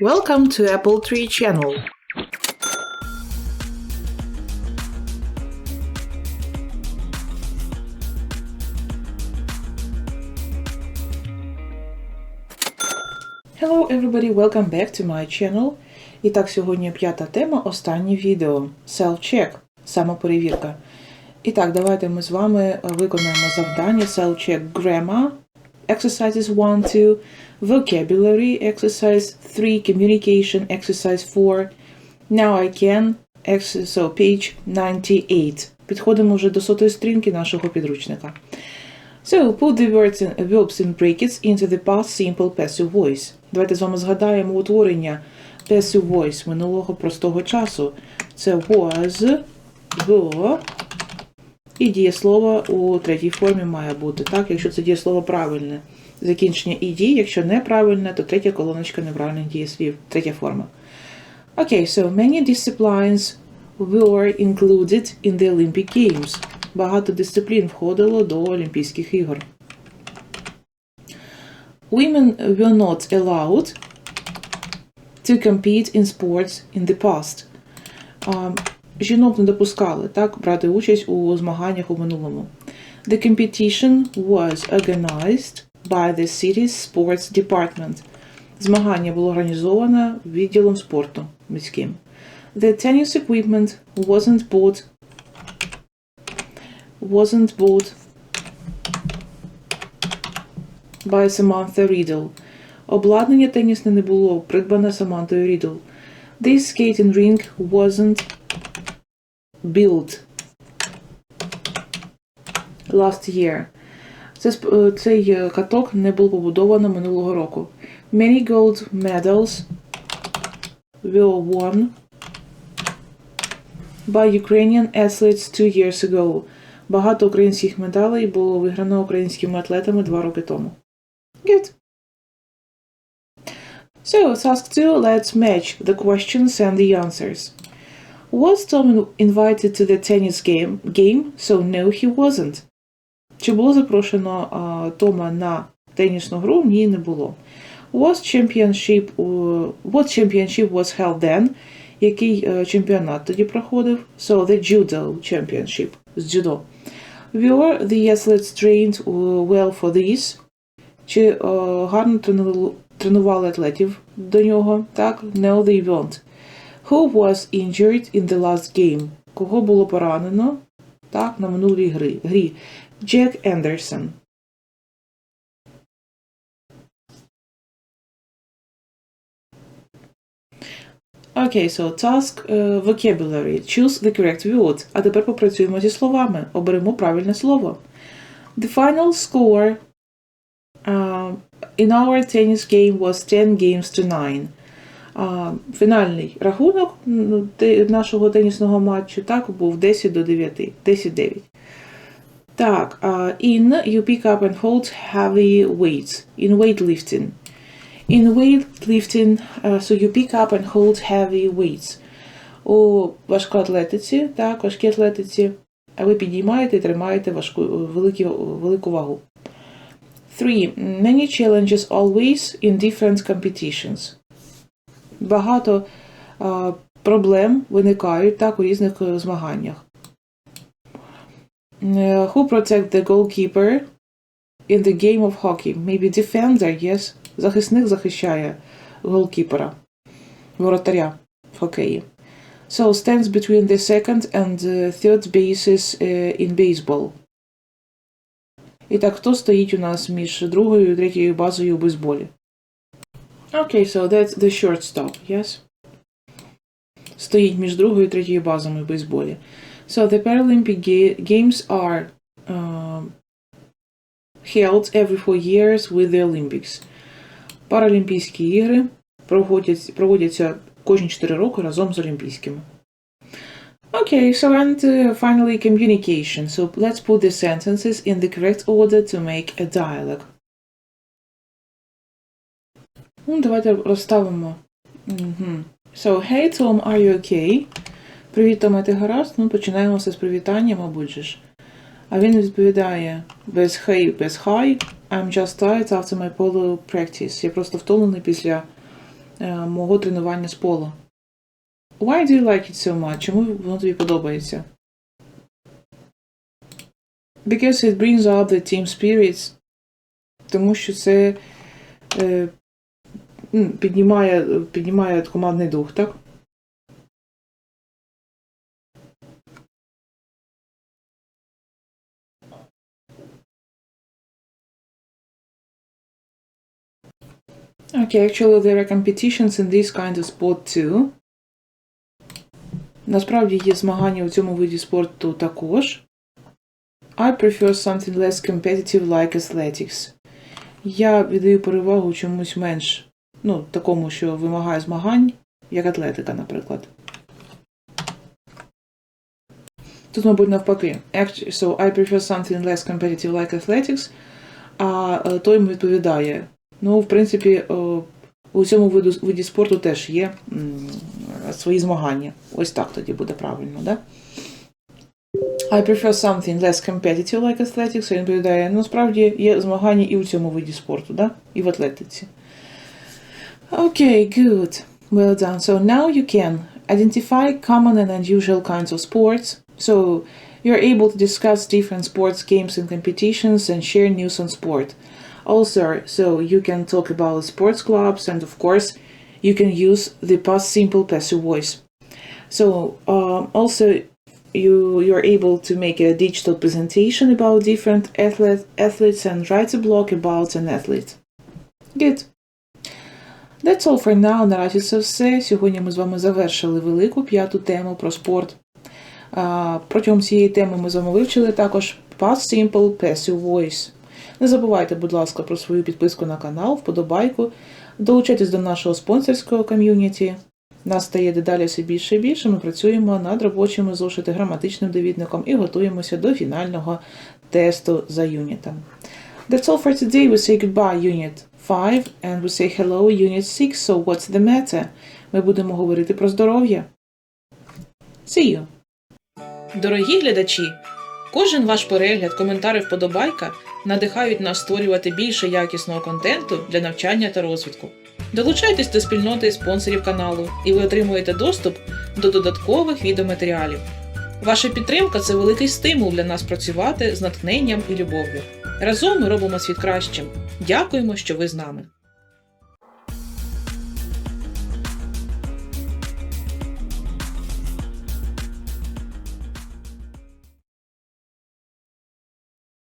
Welcome to Apple Tree Channel. Hello everybody, welcome back to my channel. І так, сьогодні п'ята тема, останнє відео. Self-check, самоперевірка. І так, давайте ми з вами виконаємо завдання Self-check Grammar, Exercises 1, 2, Vocabulary, Exercise 3, Communication, Exercise 4, Now I Can, so page 98. Підходимо вже до сотої сторінки нашого підручника. So, put the words in, verbs in brackets into the past simple passive voice. Давайте з вами згадаємо утворення passive voice минулого простого часу. Це was, було, і дієслово у третій формі має бути, так? Якщо це дієслово правильне. Закінчення «ed», якщо неправильне, то третя колоночка неправильних дієслів, третя форма. Okay, so many disciplines were included in the Olympic Games. Багато дисциплін входило до Олімпійських ігор. Women were not allowed to compete in sports in the past. Жінок не допускали так, брати участь у змаганнях у минулому. The competition was organized by the city's sports department. Змагання було організовано відділом спорту міським. The tennis equipment wasn't bought wasn't bought by Samantha Riddle. Обладнання тенісне не було придбане Самантою Рідл. This skating rink wasn't built last year. Це, сп- е, цей е, каток не був побудовано минулого року. Many gold medals were won by Ukrainian athletes two years ago. Багато українських медалей було виграно українськими атлетами два роки тому. Good. So, task 2, let's match the questions and the answers. Was Tom invited to the tennis game? Game? So no, he wasn't. Чи було запрошено а, Тома на тенісну гру? Ні, не було. Was championship, uh, what championship was held then? Який е, чемпіонат тоді проходив? So, the judo championship з дзюдо. Were the athletes trained uh, well for this? Чи е, гарно тренували атлетів до нього? Так, no, they weren't. Who was injured in the last game? Кого було поранено? Так, на минулій грі. грі. Джек Ендерсон. Окей, so task е, vocabulary. Choose the correct word. А тепер попрацюємо зі словами. Оберемо правильне слово. The final score uh, in our tennis game was 10 games to 9. Фінальний рахунок ну, нашого тенісного матчу так був 10 до 9. 10-9. Так, in you pick up and hold heavy weights. In weightlifting. In weightlifting, uh, so you pick up and hold heavy weights. У важкоатлетиці, так, важкій атлетиці, а ви підіймаєте і тримаєте важку, великі, велику вагу. Three. Many challenges always in different competitions. Багато проблем виникають так у різних е, змаганнях. Е, Who protect the goalkeeper in the game of hockey? Maybe defender, yes. Захисник захищає голкіпера, воротаря в хокеї. So stands between the second and the third bases е, in baseball. І так, хто стоїть у нас між другою і третьою базою у бейсболі? Okay, so that's the shortstop, yes? Стоїть між другою і третьою базами в бейсболі. So the Paralympic ga- Games are um, held every four years with the Olympics. Паралімпійські ігри проводять, проводяться кожні 4 роки разом з Олімпійськими. Okay, so and uh, finally communication. So let's put the sentences in the correct order to make a dialogue. Ну, давайте розставимо. So, hey Tom, are you okay? Привіт, Том, ти гаразд? Ну, все з привітання, мабуть же ж. А він відповідає без hey, без hi. I'm just tired after my polo practice. Я просто втомлений після е, мого тренування з поло. Why do you like it so much? Чому воно тобі подобається? Because it brings up the team spirits. Тому що це е, піднімає, піднімає командний дух, так? Okay, actually there are competitions in this kind of sport too. Насправді є змагання у цьому виді спорту також. I prefer something less competitive like athletics. Я віддаю перевагу чомусь менш, ну, такому, що вимагає змагань, як атлетика, наприклад. Тут, мабуть, навпаки. So I prefer something less competitive like athletics. А е, той йому відповідає. Ну, в принципі, у цьому виду, виді спорту теж є свої змагання. Ось так тоді буде правильно, да? I prefer something less competitive like athletics. Він відповідає, ну, насправді є змагання і у цьому виді спорту, да? І в атлетиці. Okay, good. Well done. So now you can identify common and unusual kinds of sports. So you're able to discuss different sports games and competitions and share news on sport. Also, so you can talk about sports clubs and of course you can use the past simple passive voice. So um, also you you're able to make a digital presentation about different athlete, athletes and write a blog about an athlete. Good. That's all for now. Наразі це все. Сьогодні ми з вами завершили велику п'яту тему про спорт. Протягом цієї теми ми з вами вивчили також Past Simple Passive Voice. Не забувайте, будь ласка, про свою підписку на канал, вподобайку. Долучайтесь до нашого спонсорського ком'юніті. Нас стає дедалі все більше і більше. Ми працюємо над робочими зошити граматичним довідником і готуємося до фінального тесту за юнітом. That's all for today. We say goodbye, Unit 5, and we say hello, Unit 6. So what's the matter? Ми будемо говорити про здоров'я. See you! Дорогі глядачі! Кожен ваш перегляд, коментар і вподобайка надихають нас створювати більше якісного контенту для навчання та розвитку. Долучайтесь до спільноти спонсорів каналу, і ви отримуєте доступ до додаткових відеоматеріалів. Ваша підтримка це великий стимул для нас працювати з натхненням і любов'ю. Разом ми робимо світ кращим. Дякуємо, що ви з нами.